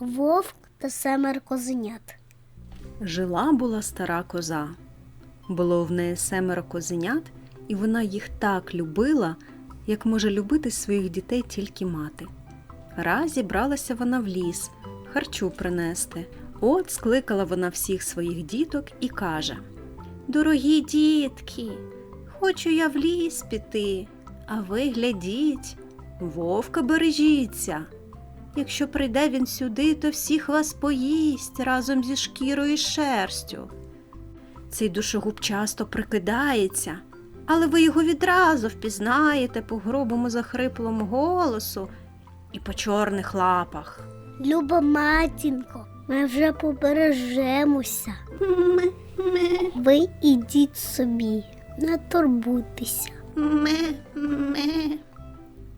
вовк та семеро козенят. Жила була стара коза. Було в неї семеро козенят, і вона їх так любила, як може любити своїх дітей тільки мати. Раз зібралася вона в ліс, харчу принести. От скликала вона всіх своїх діток і каже: Дорогі дітки, хочу я в ліс піти, а ви глядіть, вовка бережіться. Якщо прийде він сюди, то всіх вас поїсть разом зі шкірою і шерстю. Цей душогуб часто прикидається, але ви його відразу впізнаєте по грубому захриплому голосу і по чорних лапах. Люба матінко, ми вже побережемося. Ви ідіть собі, не турбуйтеся.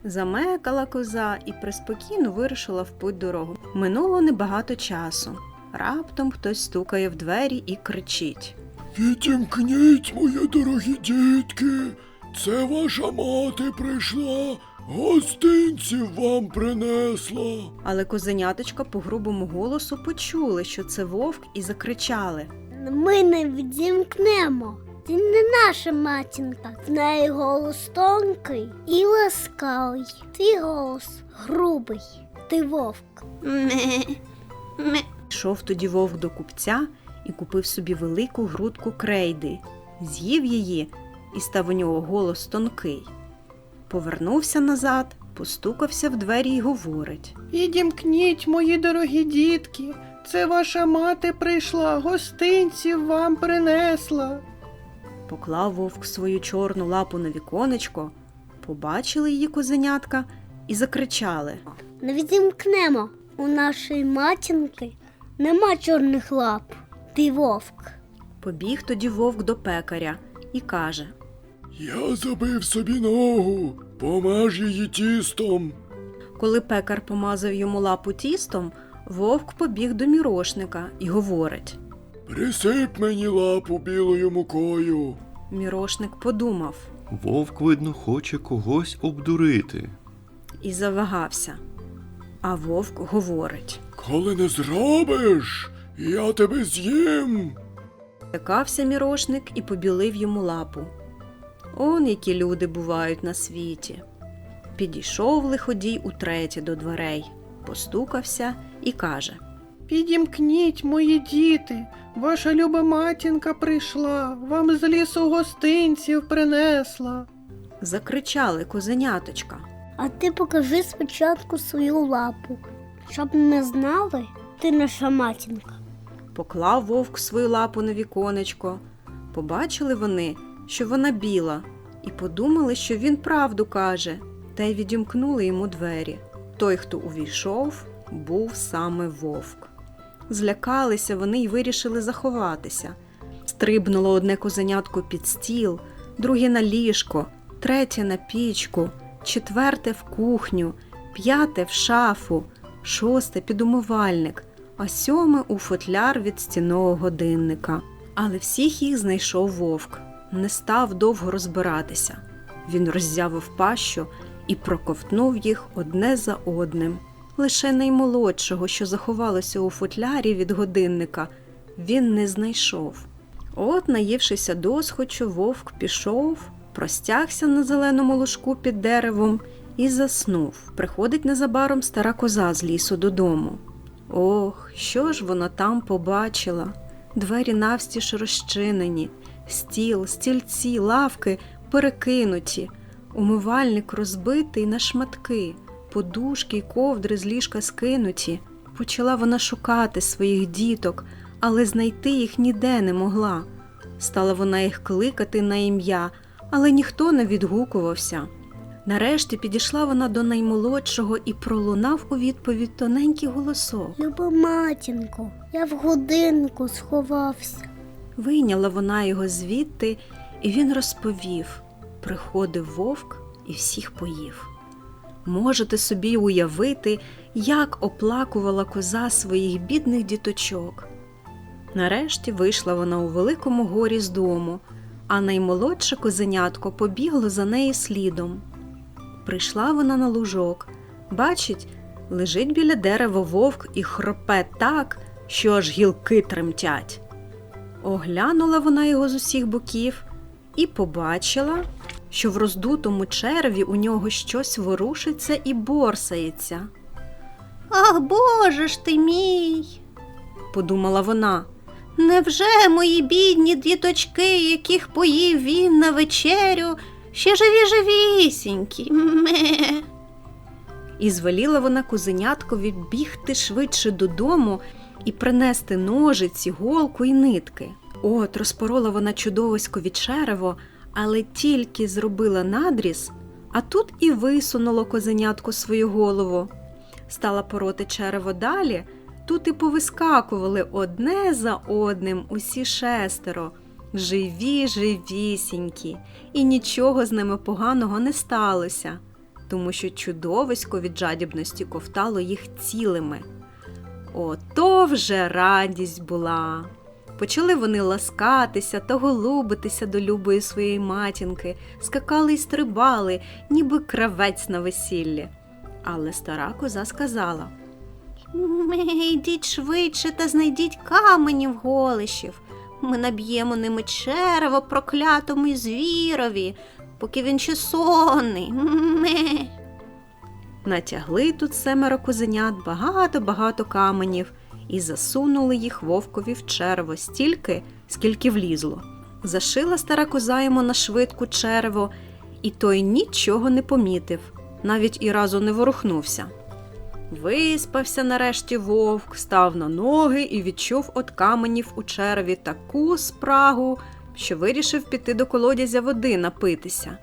Замекала коза і приспокійно вирушила в путь дорогу. Минуло небагато часу. Раптом хтось стукає в двері і кричить. Відімкніть, мої дорогі дітки, це ваша мати прийшла, гостинців вам принесла. Але козеняточка по грубому голосу почули, що це вовк, і закричали. Ми не відімкнемо. Ти не наша матінка. В неї голос тонкий і ласкавий. Твій голос грубий. Ти вовк. Йшов тоді вовк до купця і купив собі велику грудку крейди, з'їв її і став у нього голос тонкий. Повернувся назад, постукався в двері й говорить. Відімкніть, мої дорогі дітки, це ваша мати прийшла, гостинців вам принесла. Поклав вовк свою чорну лапу на віконечко, побачили її козенятка і закричали. Не відімкнемо. У нашої матінки нема чорних лап. Ти вовк. Побіг тоді вовк до пекаря і каже: Я забив собі ногу, помаж її тістом. Коли пекар помазав йому лапу тістом, вовк побіг до мірошника і говорить. Присип мені лапу білою мукою. Мірошник подумав Вовк, видно, хоче когось обдурити. і завагався. А вовк говорить. Коли не зробиш, я тебе з'їм. Лякався мірошник і побілив йому лапу. Он які люди бувають на світі. Підійшов лиходій утретє до дверей, постукався і каже: Підімкніть, мої діти, ваша люба матінка прийшла, вам з лісу гостинців принесла. Закричали козеняточка. А ти покажи спочатку свою лапу, щоб ми знали, ти наша матінка. Поклав вовк свою лапу на віконечко. Побачили вони, що вона біла, і подумали, що він правду каже, та й відімкнули йому двері. Той, хто увійшов, був саме вовк. Злякалися вони й вирішили заховатися. Стрибнуло одне козенятко під стіл, друге на ліжко, третє на пічку, четверте в кухню, п'яте в шафу, шосте під умивальник, а сьоме у футляр від стінного годинника. Але всіх їх знайшов вовк, не став довго розбиратися. Він роззявив пащу і проковтнув їх одне за одним. Лише наймолодшого, що заховалося у футлярі від годинника, він не знайшов. От, наївшися досхочу, вовк пішов, простягся на зеленому лужку під деревом і заснув. Приходить незабаром стара коза з лісу додому. Ох, що ж вона там побачила? Двері навстіж розчинені, стіл, стільці, лавки перекинуті, умивальник розбитий на шматки, подушки й ковдри з ліжка скинуті. Почала вона шукати своїх діток, але знайти їх ніде не могла. Стала вона їх кликати на ім'я, але ніхто не відгукувався. Нарешті підійшла вона до наймолодшого і пролунав у відповідь тоненький голосок. Люба матінко, я в годинку сховався. Вийняла вона його звідти, і він розповів приходив вовк і всіх поїв. Можете собі уявити, як оплакувала коза своїх бідних діточок. Нарешті вийшла вона у великому горі з дому, а наймолодше козенятко побігло за нею слідом. Прийшла вона на лужок, бачить, Лежить біля дерева вовк і хропе так, що аж гілки тремтять. Оглянула вона його з усіх боків і побачила, що в роздутому череві у нього щось ворушиться і борсається. Ах, боже ж ти мій, подумала вона. Невже мої бідні діточки, яких поїв він на вечерю, ще живі живісінькі? Ме. І звеліла вона кузеняткові бігти швидше додому і принести ножиці, голку і нитки. От розпорола вона чудовиськові черево, але тільки зробила надріз, а тут і висунуло козенятку свою голову. Стала пороти черево далі, тут і повискакували одне за одним усі шестеро, живі, живісінькі, і нічого з ними поганого не сталося, тому що чудовисько від жадібності ковтало їх цілими. Ото вже радість була. Почали вони ласкатися та голубитися до любої своєї матінки, скакали й стрибали, ніби кравець на весіллі. Але стара коза сказала Йдіть швидше та знайдіть каменів голишів. Ми наб'ємо ними черево проклятому звірові, поки він ще сонний. Натягли тут семеро козенят багато-багато каменів і засунули їх вовкові в черево стільки, скільки влізло. Зашила стара коза йому на швидку черево, і той нічого не помітив, навіть і разу не ворухнувся. Виспався нарешті вовк, став на ноги і відчув от каменів у череві таку спрагу, що вирішив піти до колодязя води напитися.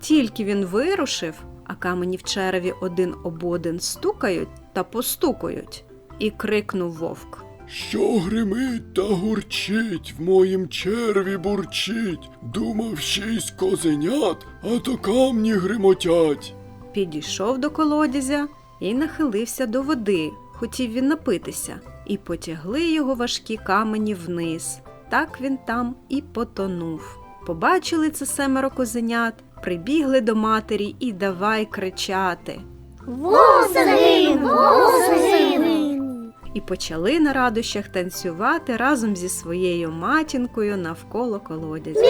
Тільки він вирушив, а камені в череві один об один стукають та постукають, і крикнув вовк. Що гримить та гурчить, в моїм черві бурчить. Думав шість козенят, а то камні гримотять. Підійшов до колодязя і нахилився до води, хотів він напитися, і потягли його важкі камені вниз. Так він там і потонув. Побачили це семеро козенят, прибігли до матері і давай кричати. Вовк загинув! Вовк загинув! І почали на радощах танцювати разом зі своєю матінкою навколо колодязя.